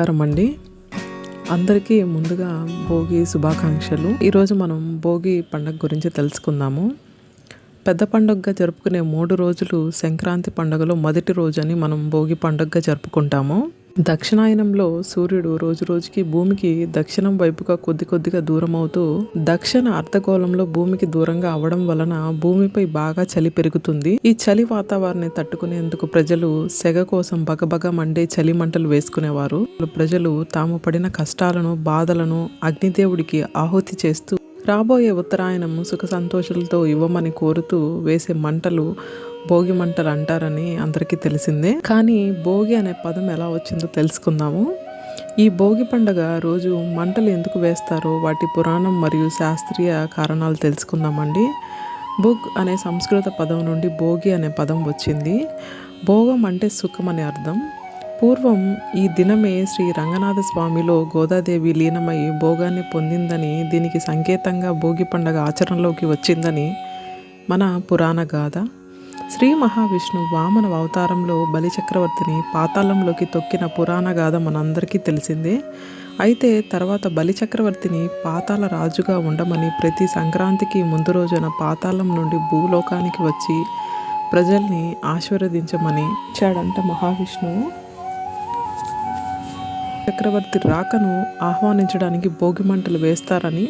నమస్కారం అండి అందరికీ ముందుగా భోగి శుభాకాంక్షలు. ఈరోజు మనం భోగి పండుగ గురించి తెలుసుకుందాము. పెద్ద పండుగగా జరుపుకునే మూడు రోజులు సంక్రాంతి పండుగలో మొదటి రోజు అని మనం భోగి పండుగగా జరుపుకుంటాము. దక్షిణాయనంలో సూర్యుడు రోజు రోజుకి భూమికి దక్షిణం వైపుగా కొద్ది కొద్దిగా దూరం అవుతూ దక్షిణ అర్ధగోళంలో భూమికి దూరంగా అవడం వలన భూమిపై బాగా చలి పెరుగుతుంది. ఈ చలి వాతావరణాన్ని తట్టుకునేందుకు ప్రజలు సెగ కోసం బగబగ మండే చలి మంటలు వేసుకునేవారు. ప్రజలు తాము పడిన కష్టాలను బాధలను అగ్నిదేవుడికి ఆహుతి చేస్తూ రాబోయే ఉత్తరాయణం సుఖ సంతోషాలతో ఇవ్వమని కోరుతూ వేసే మంటలు భోగి మంటలు అంటారని అందరికీ తెలిసిందే. కానీ భోగి అనే పదం ఎలా వచ్చిందో తెలుసుకుందాము. ఈ భోగి పండగ రోజు మంటలు ఎందుకు వేస్తారో వాటి పురాణం మరియు శాస్త్రీయ కారణాలు తెలుసుకుందామండి. బుగ్ అనే సంస్కృత పదం నుండి భోగి అనే పదం వచ్చింది. భోగం అంటే సుఖం అనే అర్థం. పూర్వం ఈ దినమే శ్రీ రంగనాథ స్వామిలో గోదాదేవి లీనమై భోగాన్ని పొందిందని దీనికి సంకేతంగా భోగి పండగ ఆచరణలోకి వచ్చిందని మన పురాణ గాథ. శ్రీ మహావిష్ణు వామన అవతారంలో బలిచక్రవర్తిని పాతాళంలోకి తొక్కిన పురాణ గాథ మనందరికీ తెలిసిందే. అయితే తర్వాత బలిచక్రవర్తిని పాతాళ రాజుగా ఉండమని ప్రతి సంక్రాంతికి ముందు రోజున పాతాళం నుండి భూలోకానికి వచ్చి ప్రజల్ని ఆశీర్వదించమని ఇచ్చాడంట మహావిష్ణువు. చక్రవర్తి రాకను ఆహ్వానించడానికి భోగి మంటలు వేస్తారని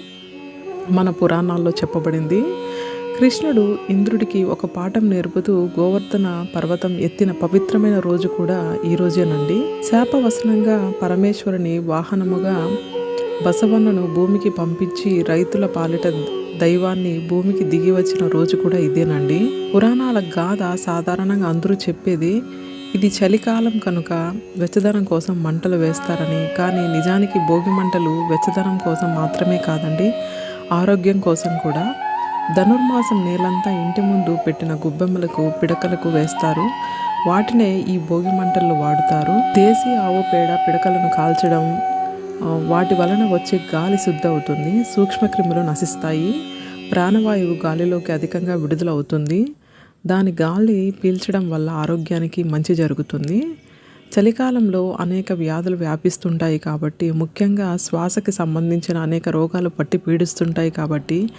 మన పురాణాల్లో చెప్పబడింది. కృష్ణుడు ఇంద్రుడికి ఒక పాఠం నేర్పుతూ గోవర్ధన పర్వతం ఎత్తిన పవిత్రమైన రోజు కూడా ఈ రోజేనండి. శాపవసనంగా పరమేశ్వరుని వాహనముగా బసవన్నను భూమికి పంపించి రైతుల పాలిట దైవాన్ని భూమికి దిగి వచ్చిన రోజు కూడా ఇదేనండి. పురాణాల గాథ సాధారణంగా అందరూ చెప్పేది ఇది చలికాలం కనుక వెచ్చదనం కోసం మంటలు వేస్తారని కానీ నిజానికి భోగి మంటలు వెచ్చదనం కోసం మాత్రమే కాదండి ఆరోగ్యం కోసం కూడా. ధనుర్మాసం నేలంతా ఇంటి ముందు పెట్టిన గుబ్బెమ్మలకు పిడకలకు వేస్తారు. వాటినే ఈ భోగి మంటల్లో వాడుతారు. దేశీ ఆవు పేడ పిడకలను కాల్చడం వాటి వలన వచ్చే గాలి శుద్ధి అవుతుంది సూక్ష్మక్రిములు నశిస్తాయి ప్రాణవాయువు గాలిలోకి అధికంగా విడుదల అవుతుంది దాని గాలి పీల్చడం వల్ల ఆరోగ్యానికి మంచి జరుగుతుంది. చలికాలంలో అనేక వ్యాధులు వ్యాపిస్తుంటాయి కాబట్టి ముఖ్యంగా శ్వాసకి సంబంధించిన అనేక రోగాలు పట్టి పీడిస్తుంటాయి కాబట్టి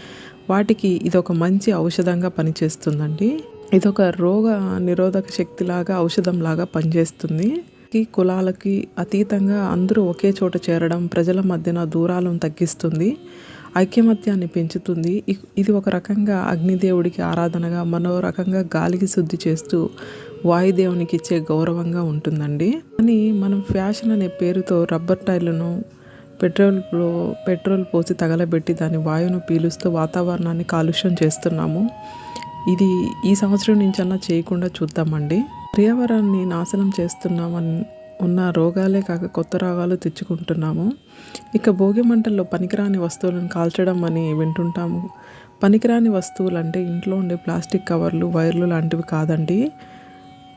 వాటికి ఇదొక మంచి ఔషధంగా పనిచేస్తుందండి. ఇదొక రోగ నిరోధక శక్తిలాగా ఔషధంలాగా పనిచేస్తుంది. ఈ కులాలకి అతీతంగా అందరూ ఒకే చోట చేరడం ప్రజల మధ్యన దూరాలను తగ్గిస్తుంది. ఐక్యమత్యాన్ని పెంచుతుంది. ఇది ఒక రకంగా అగ్నిదేవుడికి ఆరాధనగా మరో రకంగా గాలికి శుద్ధి చేస్తూ వాయుదేవునికి ఇచ్చే గౌరవంగా ఉంటుందండి. కానీ మనం ఫ్యాషన్ అనే పేరుతో రబ్బర్ టైర్లను పెట్రోల్లో పెట్రోల్ పోసి తగలబెట్టి దాని వాయువును పీలుస్తూ వాతావరణాన్ని కాలుష్యం చేస్తున్నాము. ఇది ఈ సంవత్సరం నుంచన్నా చేయకుండా చూద్దామండి. పర్యావరణాన్ని నాశనం చేస్తున్నామని ఉన్న రోగాలే కాక కొత్త రోగాలు తెచ్చుకుంటున్నాము. ఇక భోగి మంటల్లో పనికిరాని వస్తువులను కాల్చడం అని వింటుంటాము. పనికిరాని వస్తువులు అంటే ఇంట్లో ఉండే ప్లాస్టిక్ కవర్లు వైర్లు లాంటివి కాదండి.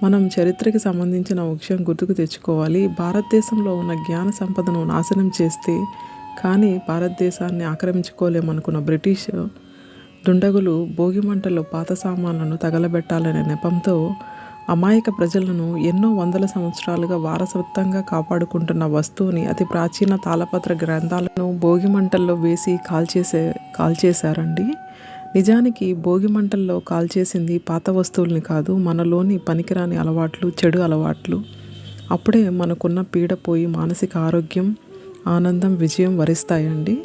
మనం చరిత్రకి సంబంధించిన వృక్షం విషయం గుర్తుకు తెచ్చుకోవాలి. భారతదేశంలో ఉన్న జ్ఞాన సంపదను నాశనం చేస్తే కానీ భారతదేశాన్ని ఆక్రమించుకోలేమనుకున్న బ్రిటిష్ దుండగులు భోగి మంటల్లో పాత సామాన్లను తగలబెట్టాలనే నెపంతో అమాయక ప్రజలను ఎన్నో వందల సంవత్సరాలుగా వారసత్వంగా కాపాడుకుంటున్న వస్తువుని అతి ప్రాచీన తాళపత్ర గ్రంథాలను భోగి మంటల్లో వేసి కాల్చేసే కాల్చేశారండి. నిజానికి భోగి మంటల్లో కాల్చేసింది పాత వస్తువుల్ని కాదు మనలోని పనికిరాని అలవాట్లు చెడు అలవాట్లు. అప్పుడే మనకున్న పీడ పోయి మానసిక ఆరోగ్యం ఆనందం విజయం వరిస్తాయండి.